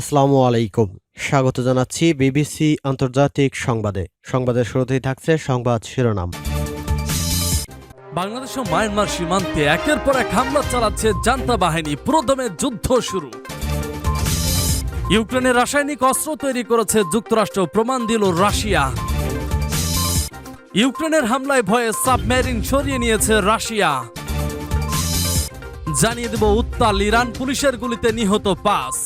আসসালামু আলাইকুম। স্বাগত জানাচ্ছি বিবিসি আন্তর্জাতিক সংবাদে। সংবাদের শুরুতেই থাকছে সংবাদ শিরোনাম। বাংলাদেশ ও মায়ানমার সীমান্তে একের পর এক হামলা চালাচ্ছে জান্তা বাহিনী। পুরোদমে যুদ্ধ শুরু। ইউক্রেনের রাসায়নিক অস্ত্র তৈরি করেছে যুক্তরাষ্ট্র। প্রমাণ দিল রাশিয়া। ইউক্রেনের হামলায় ভয়ে সাবমেরিন সরিয়ে নিয়েছে রাশিয়া। জানিয়ে দেব উত্তাল ইরান পুলিশের গুলিতে নিহত পাঁচ।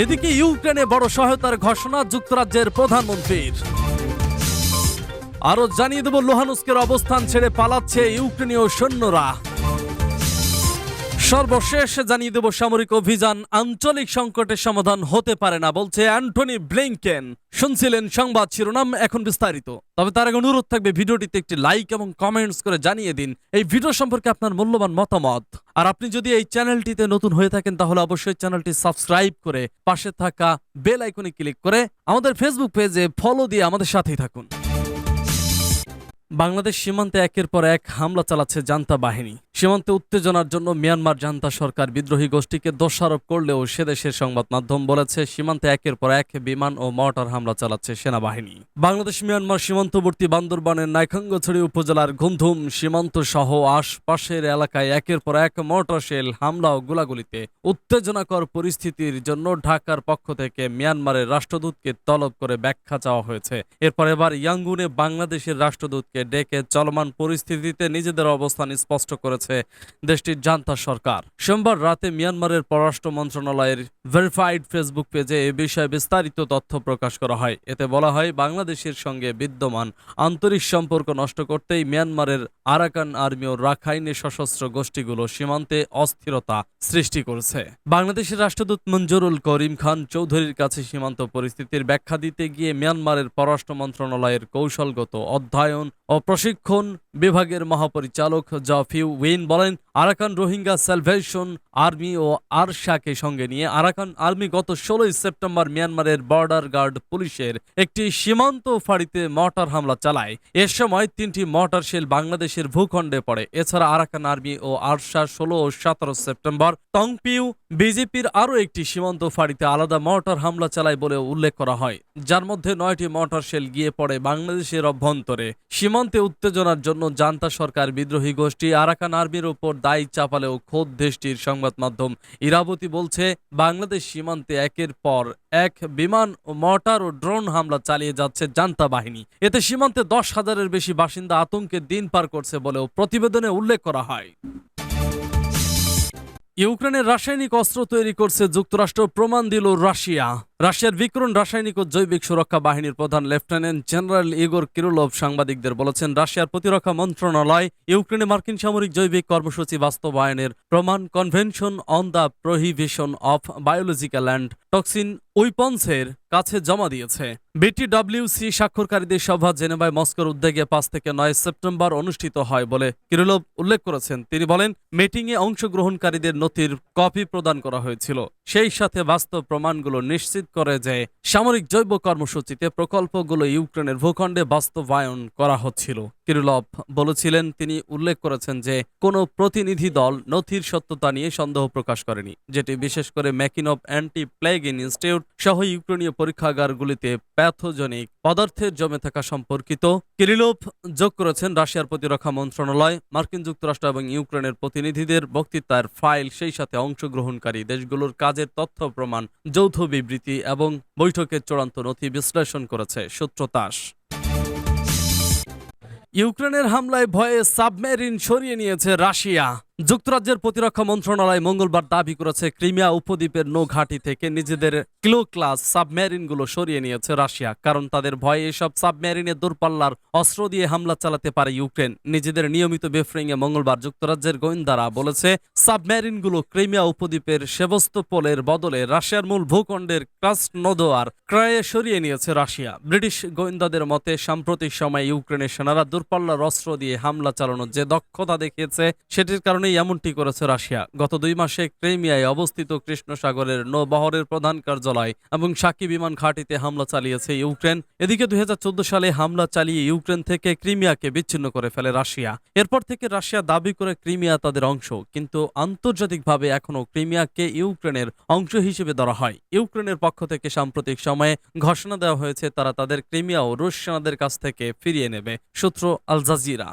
এদিকে ইউক্রেনে বড় সহায়তার ঘোষণা যুক্তরাজ্যের প্রধানমন্ত্রীর। আরও জানিয়ে দেব, লোহানুস্কের অবস্থান ছেড়ে পালাচ্ছে ইউক্রেনীয় সৈন্যরা। সর্বশেষ জানিয়ে দেব সামরিক অভিযান আঞ্চলিক সংকটের সমাধান হতে পারে না, বলছে অ্যান্টনি ব্লিংকেন। শুনছিলেন সংবাদ শিরোনাম, এখন বিস্তারিত। তবে তার আগে অনুরোধ থাকবে ভিডিওটিতে একটি লাইক এবং কমেন্টস করে জানিয়ে দিন, এই ভিডিও সম্পর্কে আপনার মূল্যবান মতামত। আর আপনি যদি এই চ্যানেলটিতে নতুন হয়ে থাকেন, তাহলে অবশ্যই চ্যানেলটি সাবস্ক্রাইব করে পাশে থাকা বেল আইকনে ক্লিক করে আমাদের ফেসবুক পেজে ফলো দিয়ে আমাদের সাথেই থাকুন। বাংলাদেশ সীমান্তে একের পর এক হামলা চালাচ্ছে জান্তা বাহিনী। সীমান্তে উত্তেজনার জন্য মিয়ানমার জান্তা সরকার বিদ্রোহী গোষ্ঠীকে দোষারোপ করলেও সে দেশের সংবাদ মাধ্যম বলেছে, সীমান্তে একের পর এক বিমান ও মর্টার হামলা চালাচ্ছে সেনাবাহিনী। বাংলাদেশ, মিয়ানমার সীমান্তবর্তী বান্দরবানের নাইখাঙ্গছড়ি উপজেলার ঘুমধুম সীমান্ত সহ আশপাশের এলাকায় একের পর এক মর্টার শেল হামলা ও গোলাগুলিতে উত্তেজনাকর পরিস্থিতির জন্য ঢাকার পক্ষ থেকে মিয়ানমারের রাষ্ট্রদূতকে তলব করে ব্যাখ্যা চাওয়া হয়েছে। এরপর এবার ইয়াঙ্গুনে বাংলাদেশের রাষ্ট্রদূতকে ডেকে চলমান পরিস্থিতিতে নিজেদের অবস্থান স্পষ্ট করেছে দেশটির জান্তা সরকার। সোমবার রাতে মিয়ানমারের পররাষ্ট্র মন্ত্রণালয়ের ভেরিফাইড ফেসবুক পেজে এ বিষয়ে বিস্তারিত তথ্য প্রকাশ করা হয়। এতে বলা হয়, বাংলাদেশের সঙ্গে বিদ্যমান আন্তরিক সম্পর্ক নষ্ট করতেই মিয়ানমারের আরাকান আর্মি ও রাখাইনে সশস্ত্র গোষ্ঠীগুলো সীমান্তে অস্থিরতা সৃষ্টি করেছে। বাংলাদেশের রাষ্ট্রদূত মঞ্জুরুল করিম খান চৌধুরীর কাছে সীমান্ত পরিস্থিতির ব্যাখ্যা দিতে গিয়ে মিয়ানমারের পররাষ্ট্র মন্ত্রণালয়ের কৌশলগত অধ্যয়ন প্রশিক্ষণ বিভাগের মহাপরিচালক জাফিউ উইন বলেন, আরাকান রোহিঙ্গা স্যালভেশন আর্মি ও আরশাকে সঙ্গে নিয়ে আরাকান আর্মি গত ষোলোই সেপ্টেম্বর মিয়ানমারের বর্ডার গার্ড পুলিশের একটি সীমান্ত ফাঁড়িতে মর্টার হামলা চালায়। এ সময় তিনটি মর্টার শেল বাংলাদেশের ভূখণ্ডে পড়ে। এছাড়া আরাকান আর্মি ও আরশা ষোলো ও সতেরো সেপ্টেম্বর তংপিউ বিজেপির আরও একটি সীমান্ত ফাঁড়িতে আলাদা মর্টার হামলা চালায় বলে উল্লেখ করা হয়। যার মধ্যে নয়টি মর্টার শেল গিয়ে পড়ে বাংলাদেশের অভ্যন্তরে। সীমান্তে উত্তেজনার জন্য জান্তা সরকার বিদ্রোহী গোষ্ঠী আরাকান আর্মির উপর দায় চাপালেও খোদ দেশটির সংবাদ মাধ্যম ইরাবতী বলছে, বাংলাদেশ সীমান্তে একের পর এক বিমান, মর্টার ও ড্রোন হামলা চালিয়ে যাচ্ছে জান্তা বাহিনী। এতে সীমান্তে দশ হাজারের বেশি বাসিন্দা আতঙ্কে দিন পার করছে বলেও প্রতিবেদনে উল্লেখ করা হয়। ইউক্রেনের রাসায়নিক অস্ত্র তৈরি করছে যুক্তরাষ্ট্র, প্রমাণ দিল রাশিয়া। রাশিয়ার বিক্রণ রাসায়নিক ও জৈবিক সুরক্ষা বাহিনীর প্রধান লেফটেন্যান্ট জেনারেল ইগোর কিরুলভ সাংবাদিকদের বলেছেন, রাশিয়ার প্রতিরক্ষা মন্ত্রণালয় ইউক্রেনে মার্কিন সামরিক জৈবিক কর্মসূচি বাস্তবায়নের প্রমাণ Convention on the Prohibition of Biological and Toxin উইপন্সের কাছে জমা দিয়েছে। বিটিডব্লিউসি স্বাক্ষরকারীদের সভা জেনেভায় মস্কোর উদ্যোগে পাঁচ থেকে নয় সেপ্টেম্বর অনুষ্ঠিত হয় বলে কিরিলভ উল্লেখ করেছেন। তিনি বলেন, মিটিংয়ে অংশগ্রহণকারীদের নথির কপি প্রদান করা হয়েছিল। সেই সাথে বাস্তব প্রমাণগুলো নিশ্চিত করে যে সামরিক জৈব কর্মসূচিতে প্রকল্পগুলো ইউক্রেনের ভূখণ্ডে বাস্তবায়ন করা হচ্ছিল। কিরিলভ বলেছিলেন, তিনি উল্লেখ করেছেন যে, কোনো প্রতিনিধি দল নথির সত্যতা নিয়ে সন্দেহ প্রকাশ করেনি, যেটি বিশেষ করে ম্যাকিনভ অ্যান্টি প্লেগ ইনস্টিটিউট সহ ইউক্রেনীয় পরীক্ষাগারগুলিতে প্যাথোজনিক পদার্থের জমে থাকা সম্পর্কিত। কিরিলোভ যোগ করেছেন রাশিয়ার প্রতিরক্ষা মন্ত্রণালয়, মার্কিন যুক্তরাষ্ট্র এবং ইউক্রেনের প্রতিনিধিদের বক্তৃতার ফাইল, সেই সাথে অংশগ্রহণকারী দেশগুলোর কাজের তথ্য প্রমাণ, যৌথ বিবৃতি এবং বৈঠকের চূড়ান্ত নথি বিশ্লেষণ করেছে সূত্রতাস। ইউক্রেনের হামলায় ভয়ে সাবমেরিন সরিয়ে নিয়েছে রাশিয়া। যুক্তরাজ্যের প্রতিরক্ষা মন্ত্রণালয় মঙ্গলবার দাবি করেছে, ক্রিমিয়া উপদ্বীপের নৌ ঘাঁটি থেকে নিজেদের ক্লো ক্লাস সাবমেরিনগুলো সরিয়ে নিয়েছে রাশিয়া, কারণ তাদের ভয়ে এসব সাবমেরিনে দূরপাল্লার অস্ত্র দিয়ে হামলা চালাতে পারে ইউক্রেন। নিজেদের নিয়মিত বেফরিংয়ে মঙ্গলবার যুক্তরাজ্যের গোয়েন্দারা বলেছে, সাবমেরিনগুলো ক্রিমিয়া উপদ্বীপের সেবস্তোপোলের বদলে রাশিয়ার মূল ভূখণ্ডের ক্রাসনোদোয়ার ক্রয়ে সরিয়ে নিয়েছে রাশিয়া। ব্রিটিশ গোয়েন্দাদের মতে, সাম্প্রতিক সময়ে ইউক্রেনের সেনারা দূরপাল্লার অস্ত্র দিয়ে হামলা চালানোর যে দক্ষতা দেখিয়েছে, সেটির কারণে কারণেই এমনটি করেছে রাশিয়া। গত দুই মাসে ক্রেমিয়ায় অবস্থিত কৃষ্ণ সাগরের নৌবহরের প্রধান কার্যালয় এবং সাকি বিমান ঘাঁটিতে হামলা চালিয়েছে ইউক্রেন। এদিকে দুই হাজার চোদ্দ সালে হামলা চালিয়ে ইউক্রেন থেকে ক্রিমিয়াকে বিচ্ছিন্ন করে ফেলে রাশিয়া। এরপর থেকে রাশিয়া দাবি করে ক্রিমিয়া তাদের অংশ, কিন্তু আন্তর্জাতিকভাবে এখনও ক্রিমিয়াকে ইউক্রেনের অংশ হিসেবে ধরা হয়। ইউক্রেনের পক্ষ থেকে সাম্প্রতিক সময়ে ঘোষণা দেওয়া হয়েছে, তারা তাদের ক্রিমিয়া ও রুশ সেনাদের কাছ থেকে ফিরিয়ে নেবে। সূত্র আল জাজিরা।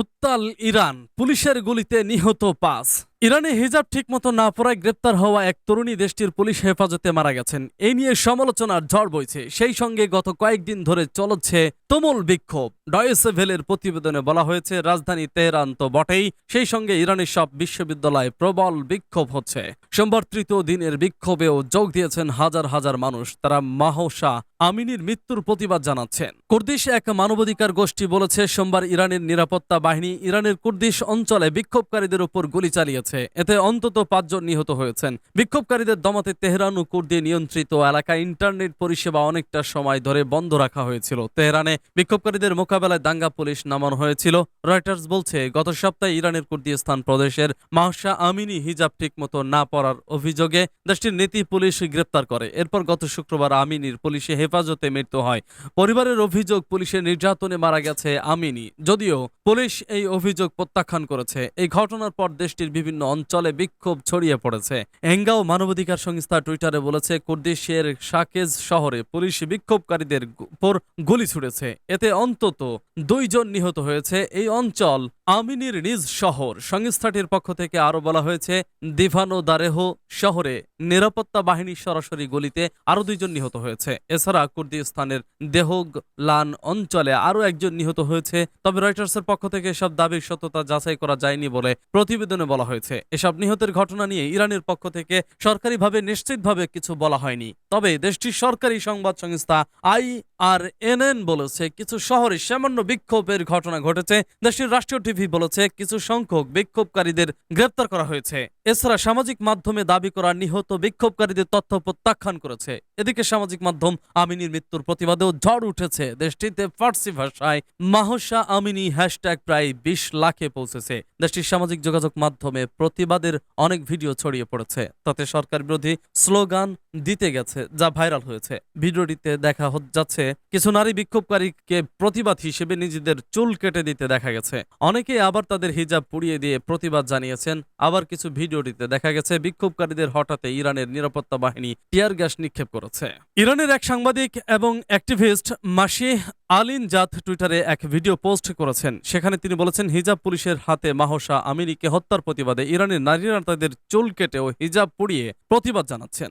উত্তাল ইরান পুলিশের গুলিতে নিহত পাঁচ। ইরানে হিজাব ঠিকমতো না পড়ায় গ্রেপ্তার হওয়া এক তরুণী দেশটির পুলিশ হেফাজতে মারা গেছেন। এই নিয়ে সমালোচনার ঝড় বইছে। সেই সঙ্গে গত কয়েকদিন ধরে চলছে তুমুল বিক্ষোভ। ডয়েসেভেলের প্রতিবেদনে বলা হয়েছে, রাজধানী তেহরান তো বটেই, সেই সঙ্গে ইরানের সব বিশ্ববিদ্যালয়ে প্রবল বিক্ষোভ হচ্ছে। সোমবার তৃতীয় দিনের বিক্ষোভেও যোগ দিয়েছেন হাজার হাজার মানুষ, তারা মাহসা আমিনীর মৃত্যুর প্রতিবাদ জানাচ্ছেন। কুর্দিশ এক মানবাধিকার গোষ্ঠী বলেছে, সোমবার ইরানের নিরাপত্তা বাহিনী ইরানের কুর্দিশ অঞ্চলে বিক্ষোভকারীদের উপর গুলি চালিয়েছে। এতে অন্তত পাঁচজন নিহত হয়েছেন। বিক্ষোভকারীদের দমাতে তেহরান ও কুর্দি নিয়ন্ত্রিত এলাকায় ইন্টারনেট পরিষেবা অনেকটা সময় ধরে বন্ধ রাখা হয়েছিল। তেহরানে বিক্ষোভকারীদের মোকাবেলায় দাঙ্গা পুলিশ নামানো হয়েছিল। রয়টার্স বলছে, গত সপ্তাহে ইরানের কুর্দিস্তান প্রদেশের মাহসা আমিনী হিজাব ঠিকমতো না পড়ার অভিযোগে দেশটির নীতি পুলিশ গ্রেপ্তার করে। এরপর গত শুক্রবার আমিনীর পুলিশে হেফাজতে মৃত্যু হয়। পরিবারের অভিযোগ, পুলিশের নির্যাতনে মারা গেছে আমিনী। যদিও পুলিশ এই অভিযোগ প্রত্যাখ্যান করেছে। এই ঘটনার পর দেশটির বিভিন্ন অঞ্চলে বিক্ষোভ ছড়িয়ে পড়েছে। এঙ্গাও মানবাধিকার সংস্থা টুইটারে বলেছে, কুর্দিশের সাকেজ শহরে পুলিশ বিক্ষোভকারীদের উপর গুলি ছুড়েছে। এতে অন্তত দুইজন নিহত হয়েছে। এই অঞ্চল আমিনীর নিজ শহর। সংস্থাটির পক্ষ থেকে আরও বলা হয়েছে, দিভানো দারেহ শহরে নিরাপত্তা বাহিনীর সরাসরি গুলিতে আরও দুইজন নিহত হয়েছে। এছাড়া কুর্দিস্তানের দেহগ লান অঞ্চলে আরও একজন নিহত হয়েছে। তবে রয়টার্সের পক্ষ থেকে এসব দাবির সত্যতা যাচাই করা যায়নি বলে প্রতিবেদনে বলা হয়েছে। এসব নিহতের ঘটনা নিয়ে ইরানের পক্ষ থেকে সরকারিভাবে নিশ্চিতভাবে কিছু বলা হয়নি। তবে দেশটির সরকারি সংবাদ সংস্থা আই আর এনএন বলেছে, কিছু শহরে সামান্য বিক্ষোভের ঘটনা ঘটেছে। দেশটির রাষ্ট্রীয় টিভি বলেছে, কিছু সংখ্যক বিক্ষোভকারীদের গ্রেপ্তার করা হয়েছে। এছাড়া সামাজিক মাধ্যমে দাবি করা নিহত বিক্ষোভকারীদের তথ্য প্রত্যাখ্যান করেছে। এদিকে সামাজিক মাধ্যম আমিনীর মৃত্যুর প্রতিবাদেও ঝড় উঠেছে। দেশটিতে ফার্সি ভাষায় মাহসা আমিনী হ্যাশট্যাগ প্রায় বিশ লাখে পৌঁছেছে। দেশটির সামাজিক যোগাযোগ মাধ্যমে প্রতিবাদের অনেক ভিডিও ছড়িয়ে পড়েছে। তাতে সরকার বিরোধী স্লোগান দিতে গেছে, যা ভাইরাল হয়েছে। ভিডিওটিতে দেখা যাচ্ছে, কিছু নারী বিক্ষোভকারীকে প্রতিবাদ হিসেবে নিজেদের চুল কেটে দিতে দেখা গেছে। অনেকে আবার তাদের হিজাব পুড়িয়ে দিয়ে প্রতিবাদ জানিয়েছেন। আবার কিছু ভিডিওটিতে দেখা গেছে, বিক্ষোভকারীদের হঠাতে ইরানের নিরাপত্তা বাহিনী টিয়ার গ্যাস নিক্ষেপ করেছে। ইরানের এক সাংবাদিক এবং অ্যাক্টিভিস্ট মাসিহ আলিন জাত টুইটারে এক ভিডিও পোস্ট করেছেন। সেখানে তিনি বলেছেন, হিজাব পুলিশের হাতে মাহসা আমিনীকে হত্যার প্রতিবাদে ইরানের নারীরা তাদের চুল কেটে ও হিজাব পুড়িয়ে প্রতিবাদ জানাচ্ছেন।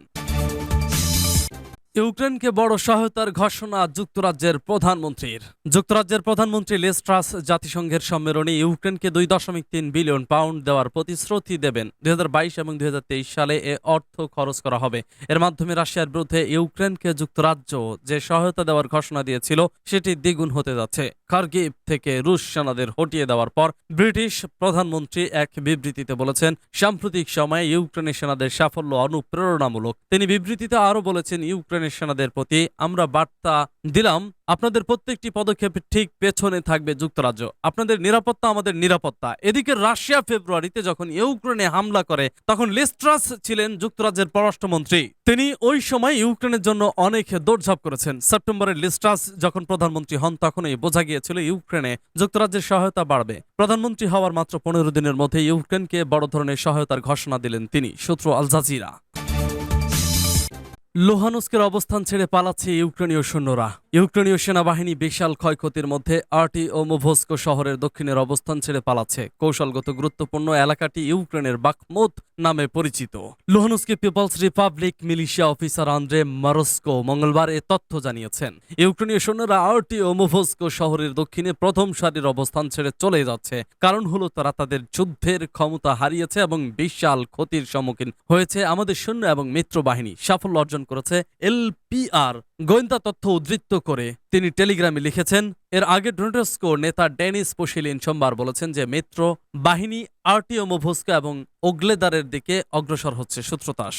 ইউক্রেনকে বড় সহায়তার ঘোষণা যুক্তরাজ্যের প্রধানমন্ত্রীর। যুক্তরাজ্যের প্রধানমন্ত্রী লেস্ট্রাস জাতিসংঘের সম্মেলনে ইউক্রেনকে দুই দশমিক তিন বিলিয়ন পাউন্ড দেওয়ার প্রতিশ্রুতি দেবেন। দুই এবং দুই সালে এ অর্থ খরচ করা হবে। এর মাধ্যমে রাশিয়ার বিরুদ্ধে ইউক্রেনকে যুক্তরাজ্য যে সহায়তা দেওয়ার ঘোষণা দিয়েছিল, সেটি দ্বিগুণ হতে যাচ্ছে। খার্গিভ থেকে রুশ সেনাদের হটিয়ে দেওয়ার পর ব্রিটিশ প্রধানমন্ত্রী এক বিবৃতিতে বলেছেন, সাম্প্রতিক সময়ে ইউক্রেনের সেনাদের সাফল্য অনুপ্রেরণামূলক। তিনি বিবৃতিতে আরও বলেছেন ইউক্রেনের সেনাদের প্রতি আমরা বার্তা দিলাম, আপনাদের প্রত্যেকটি পদক্ষেপের ঠিক পেছনে থাকবে যুক্তরাজ্য। আপনাদের নিরাপত্তা আমাদের নিরাপত্তা। এদিকে রাশিয়া ফেব্রুয়ারিতে যখন ইউক্রেনে হামলা করে, তখন লিস্ট্রাস ছিলেন যুক্তরাজ্যের পররাষ্ট্রমন্ত্রী। তিনি ওই সময় ইউক্রেনের জন্য অনেক দৌড়ঝাঁপ করেছেন। সেপ্টেম্বরে লিস্ট্রাস যখন প্রধানমন্ত্রী হন, তখনই বোঝা গিয়েছিল ইউক্রেনে যুক্তরাজ্যের সহায়তা বাড়বে। প্রধানমন্ত্রী হওয়ার মাত্র পনেরো দিনের মধ্যে ইউক্রেনকে বড় ধরনের সহায়তার ঘোষণা দিলেন তিনি, সূত্র আল জাজিরা। লোহানুস্কের অবস্থান ছেড়ে পালাচ্ছে ইউক্রেনীয় সৈন্যরা। ইউক্রেনীয় সেনাবাহিনী বিশাল ক্ষয়ক্ষতির মধ্যে আর্টি ও মুভস্কো শহরের দক্ষিণের অবস্থান ছেড়ে পালাচ্ছে। কৌশলগত গুরুত্বপূর্ণ এলাকাটি ইউক্রেনের বাকমুত নামে পরিচিত। লোহানুস্কি People's Republic militia officer Andrei মারস্কো মঙ্গলবার এ তথ্য জানিয়েছেন। ইউক্রেনীয় সৈন্যরা আর্টি ও মুভস্কো শহরের দক্ষিণে প্রথম সারির অবস্থান ছেড়ে চলে যাচ্ছে। কারণ হলো, তারা তাদের যুদ্ধের ক্ষমতা হারিয়েছে এবং বিশাল ক্ষতির সম্মুখীন হয়েছে আমাদের সৈন্য এবং মিত্র বাহিনী সাফল্য অর্জন করেছে এলপিআর গোয়েন্দা তথ্য উদ্ধৃত করে। তিনি টেলিগ্রামে লিখেছেন, এর আগে ডোনেটস্কো নেতা ডেনিস পোশিলিন সোমবার বলেছেন যে মিত্র বাহিনী আরটিও মোভস্কা এবং ওগলেদারের দিকে অগ্রসর হচ্ছে সূত্রতাস।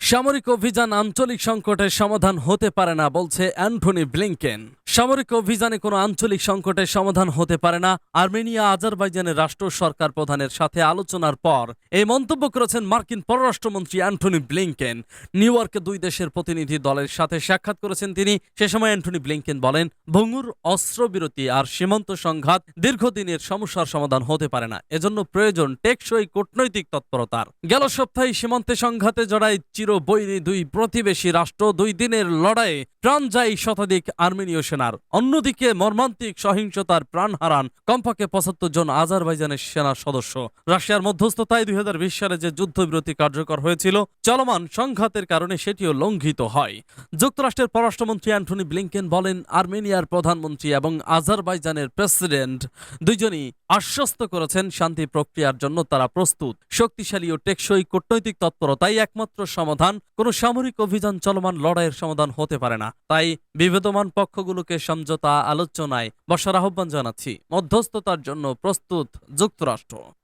সামরিক অভিযান আঞ্চলিক সংকটের সমাধান হতে পারে না বলছে অ্যান্টনি ব্লিংকেন। সামরিক অভিযানে কোনো আঞ্চলিক সংকটের সমাধান হতে পারে না। আর্মেনিয়া, আজারবাইজানের রাষ্ট্র সরকার প্রধানের সাথে আলোচনার পর এই মন্তব্য করেছেন মার্কিন পররাষ্ট্রমন্ত্রী অ্যান্টনি ব্লিংকেন। নিউ ইয়র্কে দুই দেশের প্রতিনিধি দলের সাথে সাক্ষাৎ করেছেন তিনি। সে সময় অ্যান্টনি ব্লিংকেন বলেন, ভঙ্গুর অস্ত্রবিরতি আর সীমান্ত সংঘাত দীর্ঘদিনের সমস্যার সমাধান হতে পারে না। এজন্য প্রয়োজন টেকসই কূটনৈতিক তৎপরতার। গেল সপ্তাহে সীমান্তে সংঘাতে জড়ায় চিরবৈরী দুই প্রতিবেশী রাষ্ট্র দুই দিনের লড়াইয়ে প্রাণ যায় শতাধিক আর্মেনীয় সেনার অন্যদিকে মর্মান্তিক সহিংসতার প্রাণ হারান কমপক্ষে পঁচাত্তর জন আজারবাইজানের সেনা সদস্য। রাশিয়ার মধ্যস্থতায় দুই সালে যে যুদ্ধবিরতি কার্যকর হয়েছিল, চলমান সংঘাতের কারণে সেটিও লঙ্ঘিত হয়। যুক্তরাষ্ট্রের পররাষ্ট্রমন্ত্রী অ্যান্টনি ব্লিংকেন বলেন, আর্মেনিয়ার প্রধানমন্ত্রী এবং আজারবাইজানের প্রেসিডেন্ট দুইজনই আশ্বস্ত করেছেন শান্তি প্রক্রিয়ার জন্য তারা প্রস্তুত। শক্তিশালী ও টেকসই কূটনৈতিক তৎপরতাই একমাত্র সমাধান। কোনো সামরিক অভিযান চলমান লড়াইয়ের সমাধান হতে পারে না। তাই বিবেদমান পক্ষগুলোকে সমঝোতা আলোচনায় বসার আহ্বান জানাচ্ছি। মধ্যস্থতার জন্য প্রস্তুত যুক্তরাষ্ট্র।